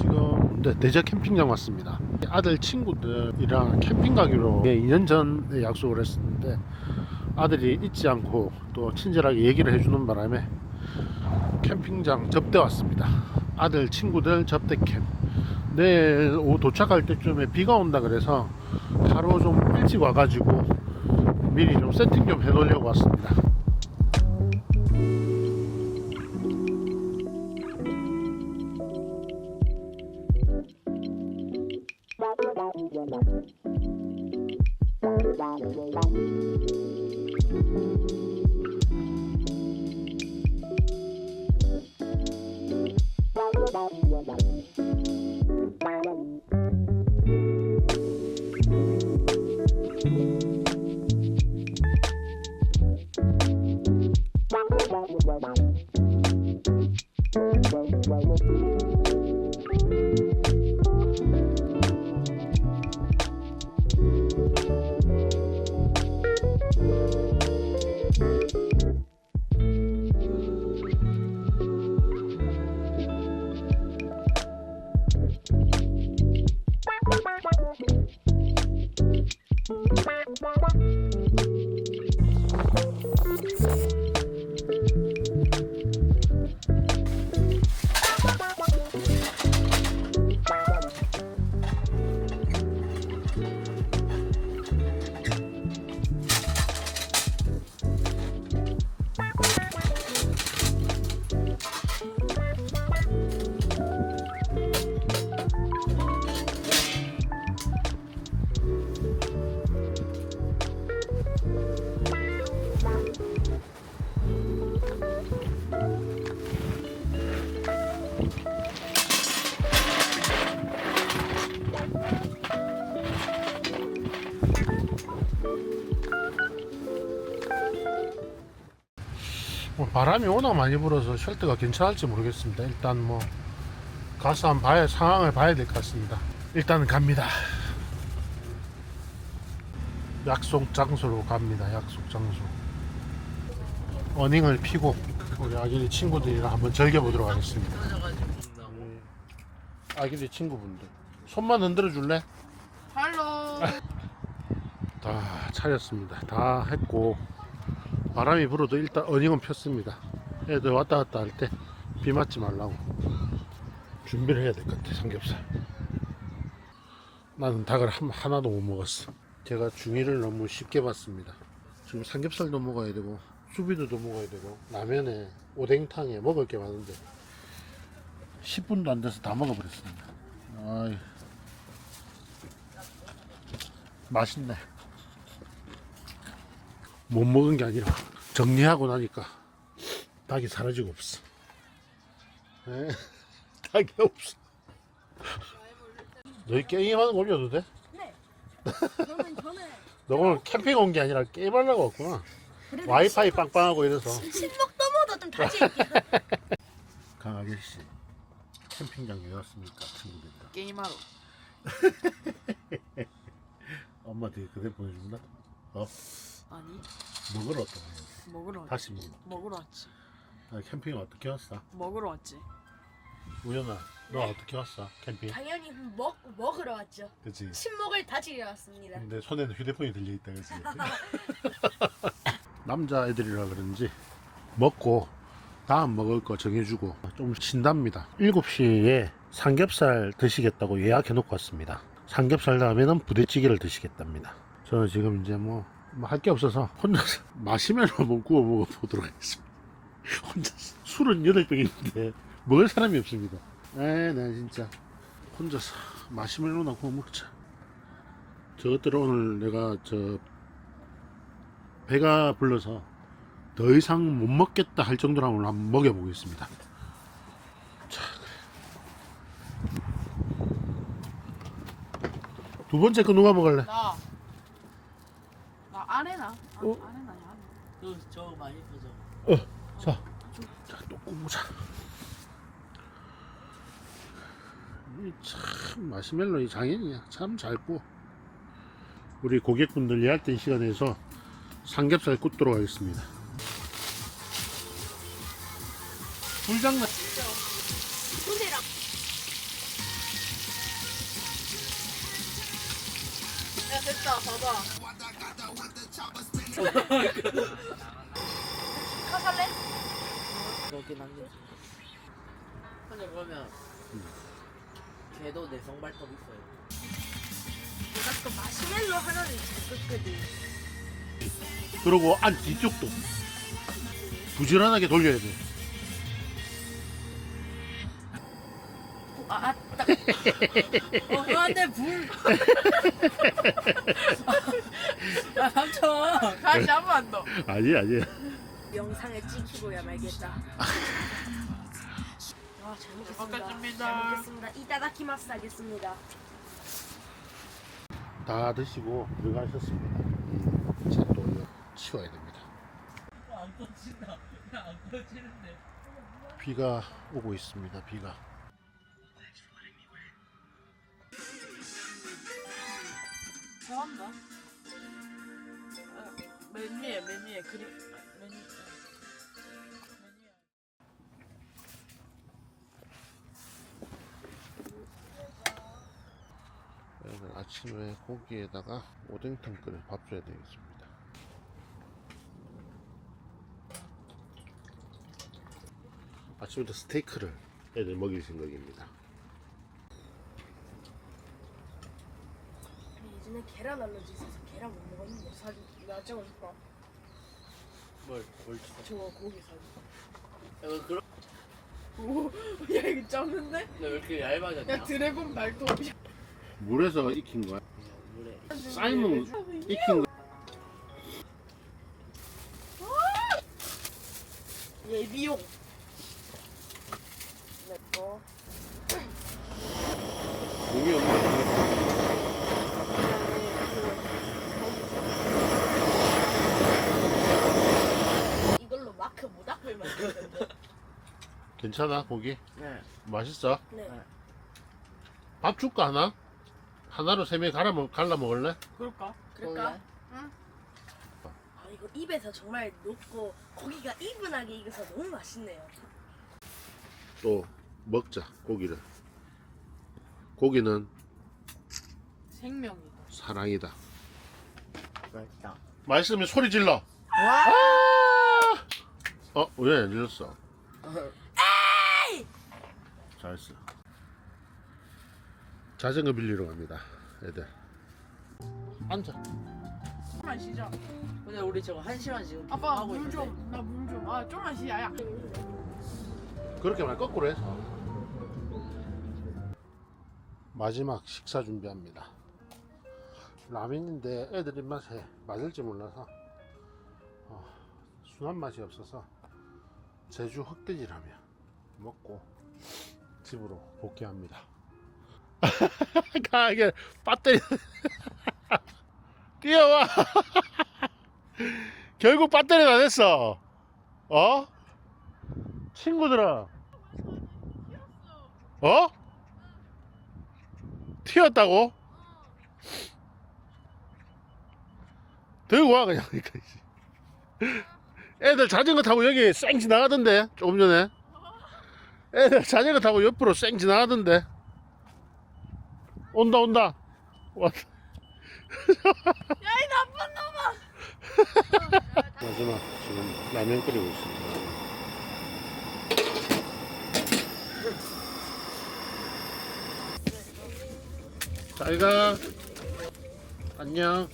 지금 네, 대저 캠핑장 왔습니다. 아들 친구들이랑 캠핑 가기로 2년 전에 약속을 했었는데 아들이 잊지 않고 또 친절하게 얘기를 해주는 바람에 캠핑장 접대 왔습니다. 아들 친구들 접대 캠. 내일 오후 도착할 때쯤에 비가 온다 그래서 하루 좀 일찍 와가지고 미리 좀 세팅 좀 해놓으려고 왔습니다. 뭐 바람이 워낙 많이 불어서 쉘터가 괜찮을지 모르겠습니다. 일단 뭐 가서 한번 봐야 상황을 봐야 될 것 같습니다. 일단 갑니다. 약속 장소로 갑니다. 약속 장소. 어닝을 피고 우리 아기리 친구들이랑 한번 즐겨보도록 하겠습니다. 음, 아기리 친구분들 손만 흔들어 줄래? 할로. 다 차렸습니다. 다 했고 바람이 불어도 일단 어닝은 폈습니다. 애들 왔다 갔다 할 때 비 맞지 말라고 준비를 해야 될 것 같아 삼겹살. 나는 닭을 한, 하나도 못 먹었어. 제가 중위를 너무 쉽게 봤습니다. 지금 삼겹살도 먹어야 되고 수비도도 먹어야 되고 라면에 오뎅탕에 먹을 게 많은데 10분도 안 돼서 다 먹어버렸습니다. 아이 맛있네. 못 먹은 게 아니라 정리하고 나니까 닭이 사라지고 없어. 에? 닭이 없어. 너희 게임하는 거 올려도 돼? 네. 저는 저는 너 오늘 캠핑 온 게 아니라 게임하려고 왔구나. 와이파이 빵빵하고 이래서. 신목 떠모도 좀 다시 할게요. 강 아저씨, 캠핑장 왜 왔습니까? 친구들이랑. 게임하러. 엄마 뒤에 그대 보내준다? 어? 아니 먹으러 왔다. 먹으러 왔지. 다시 먹어. 먹으러 왔지. 나 캠핑 어떻게 왔어? 먹으러 왔지. 우연아, 너 어떻게 왔어? 캠핑? 당연히 먹 먹으러 왔죠. 그치? 침묵을 다지려 왔습니다. 내 손에는 휴대폰이 들려있다 그지 남자애들이라 그런지 먹고 다음 먹을 거 정해주고 좀 쉰답니다 7시에 삼겹살 드시겠다고 예약해 놓고 왔습니다 삼겹살 다음에는 부대찌개를 드시겠답니다 저는 지금 이제 뭐 할게 없어서 혼자서 마시멜로 한번 구워 먹어보도록 하겠습니다 혼자서 술은 8병인데 먹을 사람이 없습니다 에나 진짜 혼자서 마시멜로나 구워 먹자 저것들 오늘 내가 저 배가 불러서 더 이상 못 먹겠다 할 정도로 한번 먹여보겠습니다. 자. 두 번째 거 누가 먹을래? 나. 아레나. 아, 어? 아레나야. 그저 많이 예쁘죠. 어, 자, 자, 또 꼬보자. 참 마시멜로 이 장인이야. 참 잘 구워. 우리 고객분들 예약된 시간에서 삼겹살 굽도록 하겠습니다. 불장난. 야 됐다. 봐봐. 카 살래? 그렇게 남겨지. 근데 그러면 걔도 내성 발톱 있어요. 내가 또 마시멜로 하나를 잘 끓거든. 그리고 안 뒤쪽도 부지런하게 돌려야 돼. 아, 아, 딱. 어, 그만데 불. 아, 삼촌. 다시 한 번 더. 아니 아니. 영상에 찍히고야 말겠다. 아, 잘 먹겠습니다. 먹겠습니다. 잘 먹겠습니다. 이따다키마스 하겠습니다. 다 드시고 들어가셨습니다. 음, 차또 이거 치워야 됩니다. 안 꺼진다. 안 꺼지는데. 비가 오고 있습니다. 비가. 잘한다. 맨 위에. 맨 위에. 오늘 아침에 고기에다가 오뎅탕 끓여 밥 줘야 되겠습니다. 아침부터 스테이크를 애들 먹일 생각입니다. 예전에 계란 알러지 있어서 계란 못 먹었는데 사진 나 찍어 줄까? 뭘, 뭘 쳐. 저거 고기 사진. 야, 그럼 오, 야 이거 쩌는데? 왜 이렇게 얇아졌냐? 야 드래곤 발톱. 물에서 익힌 거야. 물에. 삶은 익힌 거. 예비용. 내 거. 고기 없는 이걸로 마크 모닥불 만드는데. 괜찮아 고기? 네. 맛있어? 네. 밥 줄까 하나? 하나로 세 명 갈아 먹, 갈라 먹을래? 그럴까? 그럴까? 응. 아 이거 입에서 정말 녹고 고기가 이분하게 익어서 너무 맛있네요. 또 먹자 고기를. 고기는 생명이다. 사랑이다. 맛있다. 맛있으면 소리 질러. 와! 어, 왜안 질렀어? 잘했어. 자전거 빌리러 갑니다. 애들. 앉아. 좀만 쉬자. 근데 우리 저거 한 시간 지금 아빠 하고 물 있는데. 좀. 나 물 좀. 아 좀만 쉬자. 야. 그렇게 말 거꾸로 해서. 마지막 식사 준비합니다. 라면인데 애들 입맛에 맞을지 몰라서 어, 순한 맛이 없어서 제주 흑돼지 라면 먹고 집으로 복귀합니다. 가게 배터리 뛰어와. 결국 배터리가 안 됐어. 어? 친구들아. 어? 튀었다고? 들고 와 그냥. 애들 자전거 타고 여기 쌩 지나가던데 조금 전에 애들 자전거 타고 옆으로 쌩 지나가던데. 온다 온다. 왔다 야이 나쁜 놈아. 마지막 지금 라면 끓이고 있습니다. 잘가 안녕